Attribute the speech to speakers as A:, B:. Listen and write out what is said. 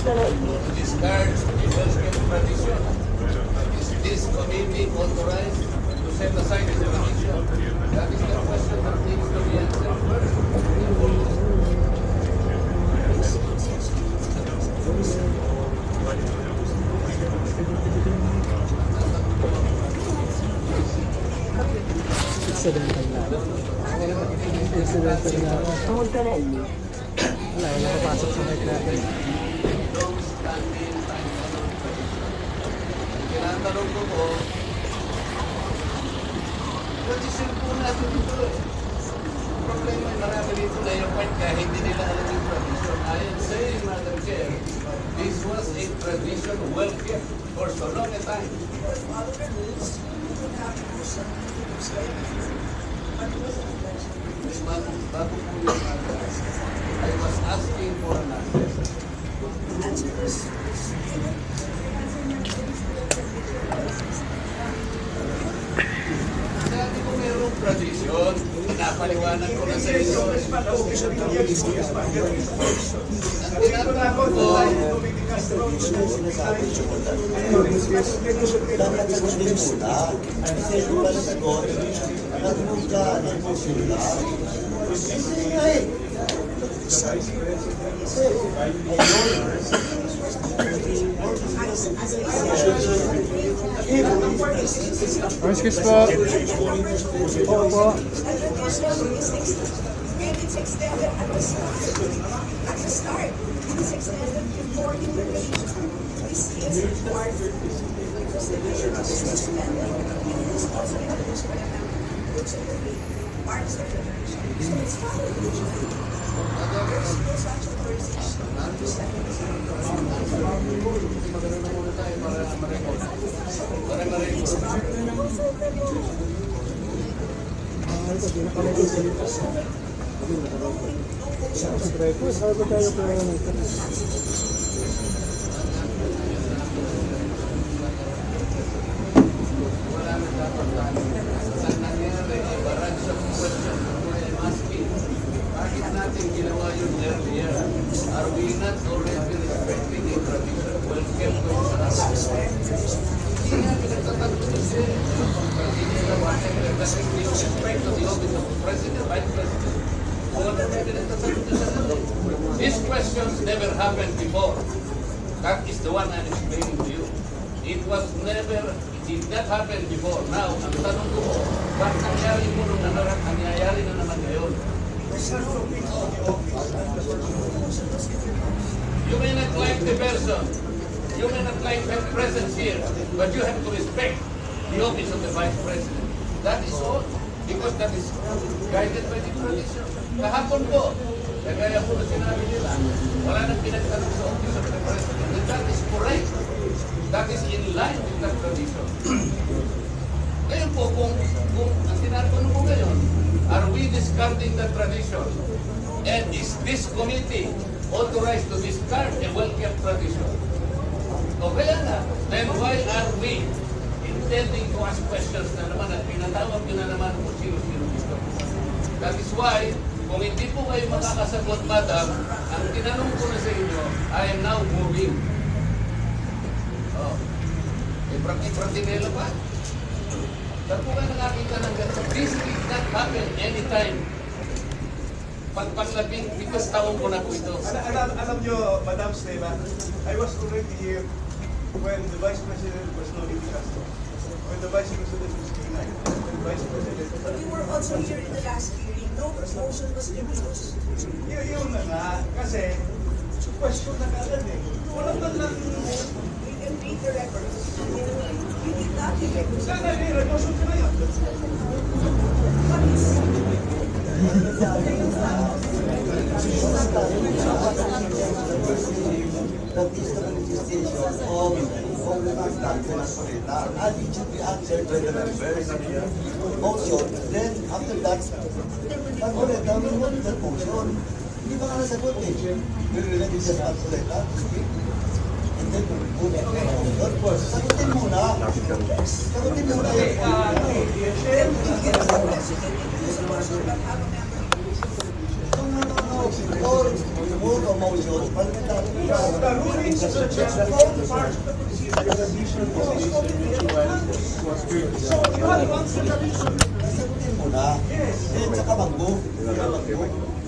A: discards welfare tradition. Is this committee authorized to set aside the tradition? That is the question that needs to be answered first.
B: Accidental na. Accidental na.
C: Tungkol ka na.
B: Wala, papasok sa mic natin.
A: Tinatanong ko po, tradition po natin ito eh. Problema yung marami dito na yung point kaya hindi nila alam yung tradition. I am saying, Madam Chair, this was a tradition well kept for so long a time. Bago, bago po yung. I was asking for an answer. Sabi ko merong tradisyon, pinapaliwanag ko na sa inyo. Ang tinatanong ko,
D: dapat sagutin muna. Kasi kung wala sagot, nagmove ka, nag-move sila. Kasi nga eh. Kasi, ayun.
B: Oh, excuse po.
E: It's it's a parts of the vision. So it's following the vision. There is no such authorization to step in this
A: maganda muna tayo para ma-record. Para ma-record.
B: Siyempre po, sabi ko tayo po ng
A: Wala na dapat tayo. Ang nangyari, a barrage of questions that I am asking. Bakit natin ginawa yun earlier? Are we not already respecting a tradition well kept by Hindi nga pinagtatanggol ni Sir. Hindi nila bakit respect to the office of the President, Vice President. Wala na pinagtatanggol nila. These questions never happened before. That is the one I'm explaining to you. It was never, it did not happen before. Now, ang tanong ko bakit nangyari mo nung nanarap, nangyayari na naman ngayon? You may not like the person, you may not like her presence here, but you have to respect the office of the Vice President. That is all, because that is guided by the tradition. Kahapon po, kagaya po na sinabi nila, wala nang pinagtanong sa office of the President. And that is correct. That is in line with that tradition. Ngayon po, kung, kung ang tinatanong ko ngayon, are we discarding the tradition? And is this committee authorized to discard a well-kept tradition? O kaya na, then why are we intending to ask questions na naman at pinatawag nyo na naman kung sino-sino dito? That is why, kung hindi po kayo makakasagot, madam, ang tinanong ko na sa inyo, I am now moving. Oh. Eh, prati-pratinelo pa. Saan po kayo nakakita ng ganito? This did not happen anytime. Pagpaglabing, because taong ko na po ito.
F: Alam, alam, alam nyo, Madam Stella, I was already here when the Vice President was Noli Castro. When the Vice President was Kinay. When the Vice President...
E: But we were also here in the last hearing. No motion was introduced.
F: Yun, yun na nga, kasi question na kaagad eh. Walang man lang...
E: You can read the records. You did not it.
F: Sana may record ka na yun.
E: What is
D: That is the manifestation of of the background for Napolita. And it should be answered by the. Also, then after that, Napolita will want that motion. Hindi pa nga nasagot eh. We let it just Napolita to speak? And then to the motion. Sagutin muna. Sagutin muna yun.
E: Then you can yes, you can introduce a motion but have a member.
D: No, no, no, no. Or you move o motion, parliamentary.
F: The rulings of the chair form part
D: Sagutin mo na. Yes. Then, saka mag-move. Saka mag-move.